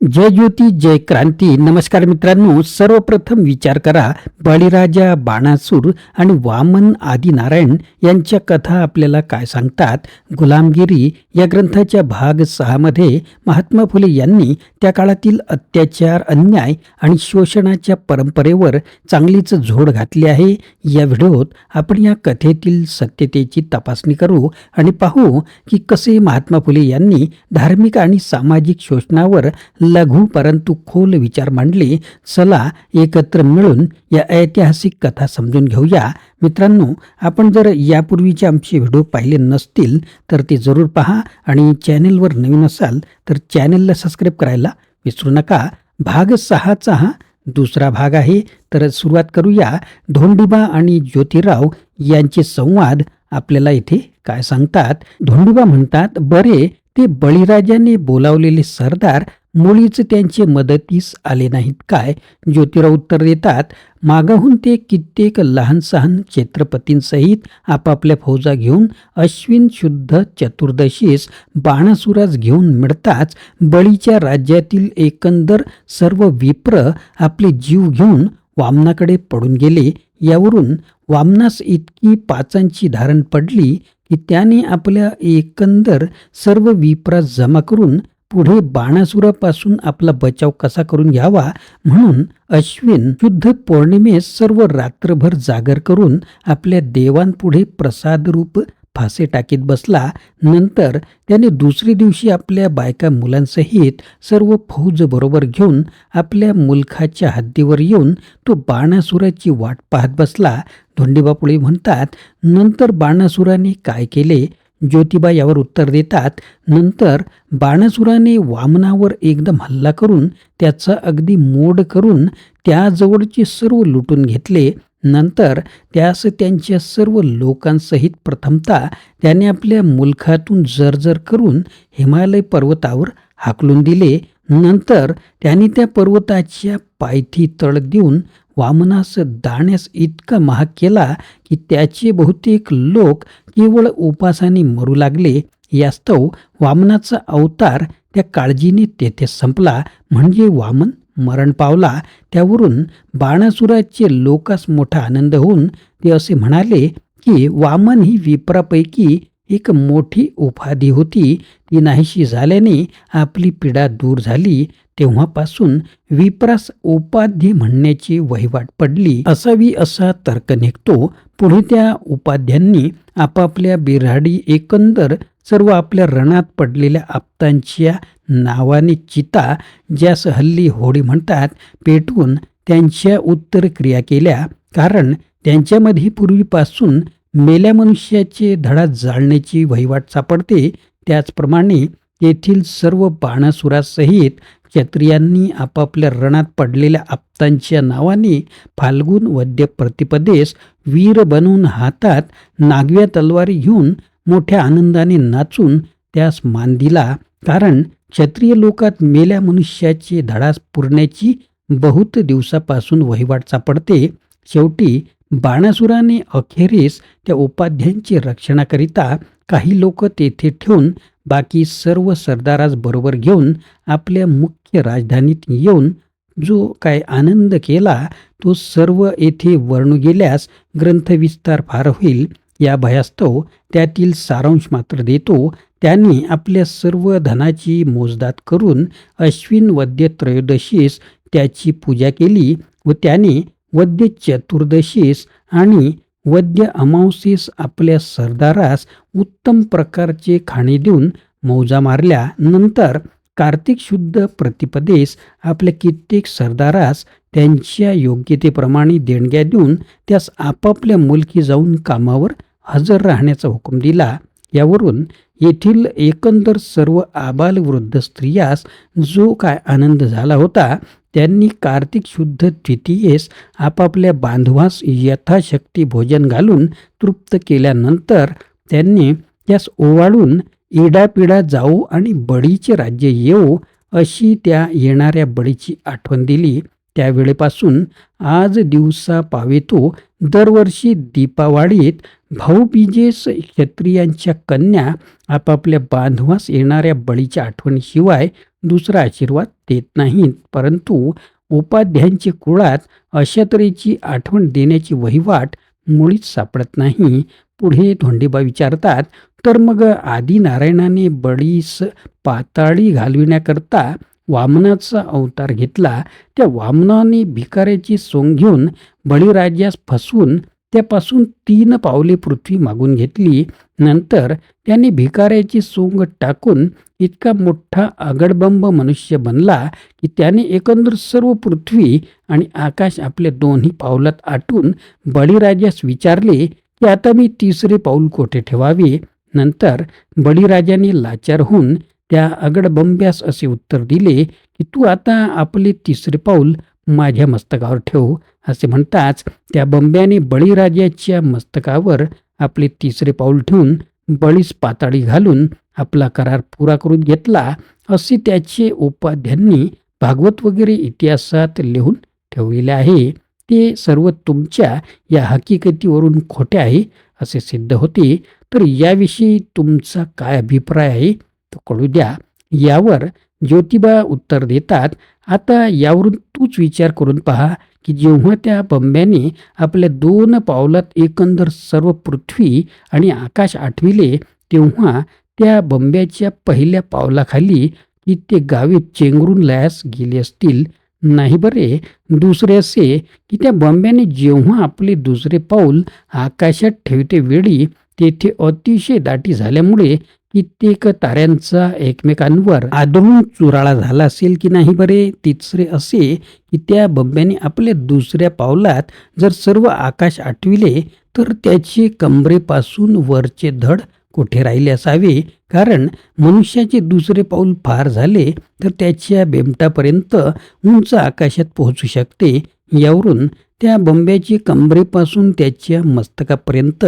जय ज्योती जय क्रांती. नमस्कार मित्रांनो सर्वप्रथम विचार करा बळीराजा बाणासूर आणि वामन आदिनारायण यांच्या कथा आपल्याला काय सांगतात? गुलामगिरी या ग्रंथाच्या भाग सहामध्ये महात्मा फुले यांनी त्या काळातील अत्याचार अन्याय आणि शोषणाच्या परंपरेवर चांगलीच झोड घातली आहे. या व्हिडिओत आपण या कथेतील सत्यतेची तपासणी करू आणि पाहू की कसे महात्मा फुले यांनी धार्मिक आणि सामाजिक शोषणावर लघु परंतु खोल विचार मांडले चला एकत्र मिळून या ऐतिहासिक कथा समजून घेऊया. मित्रांनो आपण जर यापूर्वीचे आमचे व्हिडिओ पाहिले नसतील तर ते जरूर पहा आणि चॅनेलवर नवीन असाल तर चॅनेलला सबस्क्राईब करायला विसरू नका. भाग सहाचा हा दुसरा भाग आहे. तर सुरुवात करूया. धोंडिबा आणि ज्योतिराव यांचे संवाद आपल्याला इथे काय सांगतात? धोंडिबा म्हणतात बरे ते बळीराजाने बोलावलेले सरदार मुलीच त्यांचे मदतीस आले नाहीत. काय? ज्योतिराव उत्तर देतात मागाहून ते कित्येक लहान सहान छत्रपतींसहित आपापल्या फौजा घेऊन अश्विन शुद्ध चतुर्दशीस बाणासुरास घेऊन मिळताच बळीच्या राज्यातील एकंदर सर्व विप्र आपले जीव घेऊन वामनाकडे पडून गेले. यावरून वामनास इतकी पाचांची धारण पडली की त्याने आपल्या एकंदर सर्व विप्रा जमा करून पुढे बाणासुरापासून आपला बचाव कसा करून घ्यावा म्हणून अश्विन शुद्ध पौर्णिमेस सर्व रात्रभर जागर करून आपल्या देवांपुढे प्रसादरूप फासे टाकीत बसला. नंतर त्याने दुसरे दिवशी आपल्या बायका मुलांसहित सर्व फौज बरोबर घेऊन आपल्या मुलखाच्या हद्दीवर येऊन तो बाणासुराची वाट पाहत बसला. धोंडीबापुळे म्हणतात नंतर बाणासुराने काय केले? ज्योतिबा यावर उत्तर देतात नंतर बाणसुराने वामनावर एकदम हल्ला करून त्याचा अगदी मोड करून त्याजवळचे सर्व लुटून घेतले. नंतर त्यास त्यांच्या सर्व लोकांसहित प्रथमता त्याने आपल्या मुलखातून जरजर करून हिमालय पर्वतावर हाकलून दिले. नंतर त्याने त्या पर्वताच्या पायथी तळ देऊन वामनास दाण्यास इतका महाग केला की त्याचे बहुतेक लोक केवळ उपासाने मरू लागले. यास्तव वामनाचा अवतार त्या काळजीने तेथे संपला. म्हणजे वामन मरण पावला. त्यावरून बाणासुराचे लोकास मोठा आनंद होऊन ते असे म्हणाले की वामन ही विप्रापैकी एक मोठी उपाधी होती. ती नाहीशी झाल्याने आपली पीडा दूर झाली. तेव्हापासून विप्रास उपाधी म्हणण्याची वहिवाट पडली. असावी असा तर्क निघतो. पुढे त्या उपाध्यांनी आपापल्या बिराडी एकंदर सर्व आपल्या रणात पडलेल्या आप्तांच्या नावाने चिता ज्यास हल्ली होडी म्हणतात पेटवून त्यांच्या उत्तर क्रिया केल्या. कारण त्यांच्यामध्ये पूर्वीपासून मेल्या मनुष्याचे धडा जाळण्याची वहिवाट सापडते. त्याचप्रमाणे येथील सर्व बाणासुरासहित क्षत्रियांनी आपापल्या रणात पडलेल्या आप्तांच्या नावाने फाल्गुन वद्य प्रतिपदेस वीर बनवून हातात नागव्या तलवारी घेऊन मोठ्या आनंदाने नाचून त्यास मान दिला. कारण क्षत्रिय लोकात मेल्या मनुष्याचे धडास पुरण्याची बहुत दिवसापासून वहिवाट सापडते. शेवटी बाणासुराने अखेरीस त्या उपाध्यांची रक्षणाकरिता काही लोक तेथे ठेवून बाकी सर्व सरदारास बरोबर घेऊन आपल्या मुख्य राजधानीत येऊन जो काय आनंद केला तो सर्व येथे वर्णू गेल्यास ग्रंथविस्तार फार होईल या भयास्तव त्यातील सारांश मात्र देतो. त्यांनी आपल्या सर्व धनाची मोजदात करून अश्विन वद्य त्रयोदशीस त्याची पूजा केली व त्याने वद्य चतुर्दशीस आणि वद्य अमावसीस आपल्या सरदारास उत्तम प्रकारचे खाणे देऊन मौजा मारल्या. नंतर कार्तिक शुद्ध प्रतिपदेस आपल्या कित्येक सरदारास त्यांच्या योग्यतेप्रमाणे देणग्या देऊन त्यास आपापल्या मुलकी जाऊन कामावर हजर राहण्याचा हुकूम दिला. यावरून येथील एकंदर सर्व आबाल वृद्ध स्त्रियास जो काय आनंद झाला होता त्यांनी कार्तिक शुद्ध द्वितीयेस आपापल्या बांधवास यथाशक्ती भोजन घालून तृप्त केल्यानंतर त्यांनी त्यास ओवाळून इडापिडा जाऊ आणि बळीचे राज्य येऊ अशी त्या येणाऱ्या बळीची आठवण दिली. त्यावेळेपासून आज दिवसा पावेतो. दरवर्षी दीपावळीत भाऊबीजेस क्षत्रियांच्या कन्या आपापल्या बांधवास येणाऱ्या बळीच्या आठवणीशिवाय दुसरा आशीर्वाद देत नाहीत. परंतु उपाध्यांच्या कुळात अशा तऱ्हेची आठवण देण्याची वहिवाट मुळीच सापडत नाही. पुढे धोंडेबा विचारतात तर मग आदिनारायणाने बळीस पाताळी घालविण्याकरता वामनाचा अवतार घेतला त्या वामनाने भिकाऱ्याची सोंग घेऊन बळीराजास फसवून त्यापासून तीन पावले पृथ्वी मागून घेतली. नंतर त्याने भिकाऱ्याची सोंग टाकून इतका मोठा आगडबंब मनुष्य बनला की त्याने एकंदर सर्व पृथ्वी आणि आकाश आपल्या दोन्ही पावलात आटून बळीराजास विचारले की आता मी तिसरे पाऊल कोठे ठेवावे? नंतर बळीराजाने लाचार होऊन त्या अगडबंब्यास असे उत्तर दिले की तू आता आपले तिसरे पाऊल माझ्या मस्तकावर ठेव असे म्हणताच त्या बंब्याने बळीराजाच्या मस्तकावर आपले तिसरे पाऊल ठेवून बळीस पाताळी घालून आपला करार पुरा करून घेतला असे त्याचे उपाध्यांनी भागवत वगैरे इतिहासात लिहून ठेवलेले आहे. ते सर्व तुमच्या या हकीकतीवरून खोटे आहे असे सिद्ध होते. तर याविषयी तुमचा काय अभिप्राय आहे? तो कळू द्या यावर ज्योतिबा उत्तर देतात आता यावरून तूच विचार करून पहा की जेव्हा त्या बंब्याने आपल्या दोन पावलात एकंदर सर्व पृथ्वी आणि आकाश आठविले तेव्हा त्या बंब्याच्या पहिल्या पावलाखाली की ते गावे चेंगरून लयास गेले असतील. नाही बरे दुसरे असे की त्या बंब्याने जेव्हा आपले दुसरे पाऊल आकाशात ठेवते वेळी तेथे अतिशय दाटी झाल्यामुळे कित्येक ताऱ्यांचा एकमेकांवर आदळून चुराळा झाला असेल की नाही बरे? तिसरे असे की त्या बंब्याने आपल्या दुसऱ्या पावलात जर सर्व आकाश आठविले तर त्याचे कमरेपासून वरचे धड कोठे राहिले असावे? कारण मनुष्याचे दुसरे पाऊल फार झाले तर त्याच्या बेमटापर्यंत उंच आकाशात पोहोचू शकते. यावरून त्या बंब्याची कमरेपासून त्याच्या मस्तकापर्यंत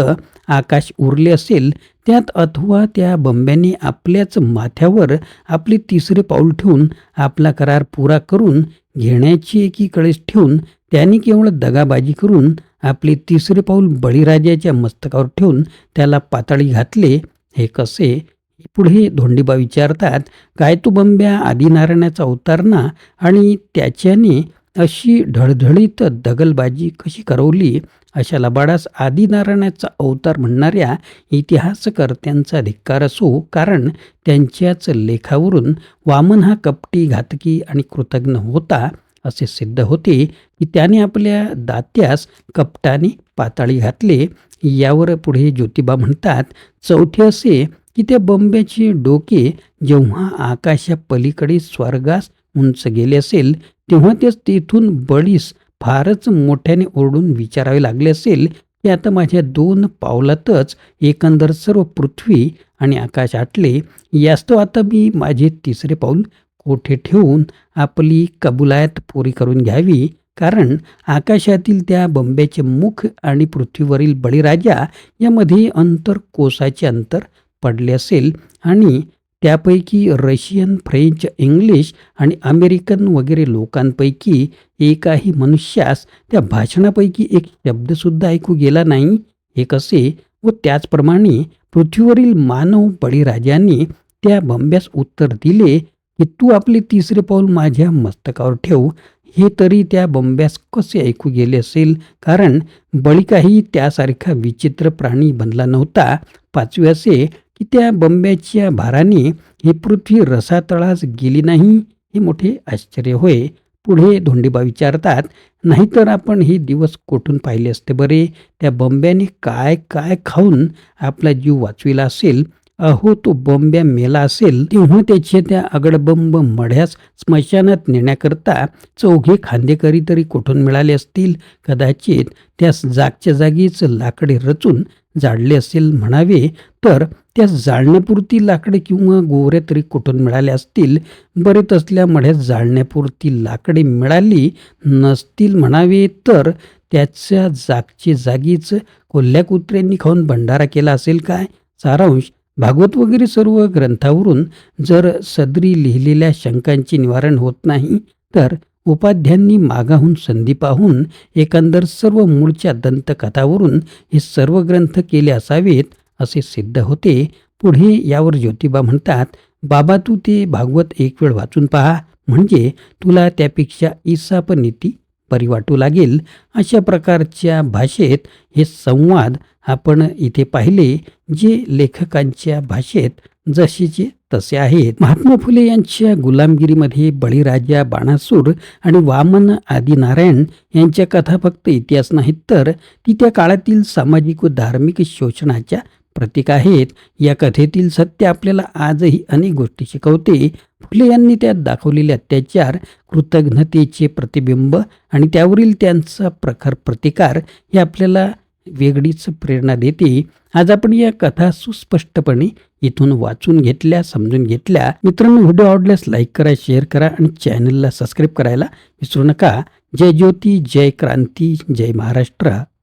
आकाश उरले असेल त्यात अथवा त्या बंब्याने आपल्याच माथ्यावर आपले तिसरे पाऊल ठेवून आपला करार पुरा करून घेण्याची एकीकडेच ठेवून त्याने केवळ दगाबाजी करून आपले तिसरे पाऊल बळीराजाच्या मस्तकावर ठेवून त्याला पातळी घातले. हे कसे? पुढे धोंडीबा विचारतात काय तो बंब्या आदिनारायणाचा अवतार आणि त्याच्याने अशी ढळढळीत दगलबाजी कशी करवली? अशा लबाडास आदिनारायणाचा अवतार म्हणणाऱ्या इतिहासकर्त्यांचा धिक्कार असो कारण त्यांच्याच लेखावरून वामन हा कपटी घातकी आणि कृतज्ञ होता असे सिद्ध होते की त्याने आपल्या दात्यास कपटाने पाताळी घातले. यावर पुढे ज्योतिबा म्हणतात चौथे असे की त्या बंब्याचे डोके जेव्हा आकाशापलीकडे स्वर्गास उंच गेले असेल तेव्हा तेच तेथून बळीस फारच मोठ्याने ओरडून विचारावे लागले असेल की आता माझ्या दोन पावलातच एकंदर सर्व पृथ्वी आणि आकाश आटले यास्तव आता मी माझे तिसरे पाऊल कोठे ठेवून आपली कबुलायत पुरी करून घ्यावी? कारण आकाशातील त्या बंब्याचे मुख आणि पृथ्वीवरील बळीराजा यामध्ये अंतर कोसाचे अंतर पडले असेल आणि त्यापैकी रशियन फ्रेंच इंग्लिश आणि अमेरिकन वगैरे लोकांपैकी एकाही मनुष्यास त्या भाषणापैकी एक शब्दसुद्धा ऐकू गेला नाही. हे कसे? व त्याचप्रमाणे पृथ्वीवरील मानव बळीराजांनी त्या बंब्यास उत्तर दिले की तू आपले तिसरे पाऊल माझ्या मस्तकावर ठेव. हे तरी त्या बंब्यास कसे ऐकू गेले असेल? कारण बळी काही त्यासारखा विचित्र प्राणी बनला नव्हता. पाचवे असे की त्या बंब्याच्या भाराने ही पृथ्वी रसातळास गेली नाही हे मोठे आश्चर्य होय. पुढे धोंडीबा विचारतात नाहीतर आपण हे दिवस कोठून पाहिले असते बरे? त्या बंब्याने काय काय खाऊन आपला जीव वाचविला असेल? अहो तो बंब्या मेला असेल तेव्हा त्याचे त्या अगडबंब मढ्यास स्मशानात नेण्याकरता चौघे खांदेकरी तरी कुठून मिळाले असतील? कदाचित त्यास जागच्या जागीच लाकडे रचून जाळले असेल म्हणावे तर त्या जाळण्यापुरती लाकडे किंवा गोवऱ्या तरी कुठून मिळाल्या असतील? बरेच असल्या मढ्यात जाळण्यापुरती लाकडे मिळाली नसतील म्हणावे तर त्याच्या जागचे जागीच कोल्ह्या कुत्र्यांनी खाऊन भंडारा केला असेल काय? सारांश भागवत वगैरे सर्व ग्रंथावरून जर सदरी लिहिलेल्या शंकांचे निवारण होत नाही तर उपाध्यांनी मागाहून संधी पाहून एकंदर सर्व मूळच्या दंतकथावरून हे सर्व ग्रंथ केले असावेत असे सिद्ध होते. पुढे यावर ज्योतिबा म्हणतात बाबा तू ते भागवत एक वेळ वाचून पहा. म्हणजे तुला त्यापेक्षा ईसापनीती बरी वाटू लागेल. अशा प्रकारच्या भाषेत हे संवाद आपण इथे पाहिले जे लेखकांच्या भाषेत जसेचे तसे आहेत. महात्मा फुले यांच्या गुलामगिरीमध्ये बळीराजा बाणासूर आणि वामन आदी नारायण यांच्या कथा फक्त इतिहास नाहीत तर ती त्या काळातील सामाजिक व धार्मिक शोषणाच्या प्रतीक आहेत. या कथेतील सत्य आपल्याला आजही अनेक गोष्टी शिकवते. फुले यांनी त्यात दाखवलेले अत्याचार कृतज्ञतेचे प्रतिबिंब आणि त्यावरील त्यांचा प्रखर प्रतिकार हे आपल्याला वेगळीच प्रेरणा देते. आज आपण या कथा सुस्पष्टपणे इथून वाचून घेतल्या समजून घेतल्या. मित्रांनो व्हिडिओ आवडल्यास लाईक करा शेअर करा आणि चॅनलला सबस्क्राईब करायला विसरू नका. जय ज्योती जय क्रांती जय महाराष्ट्र.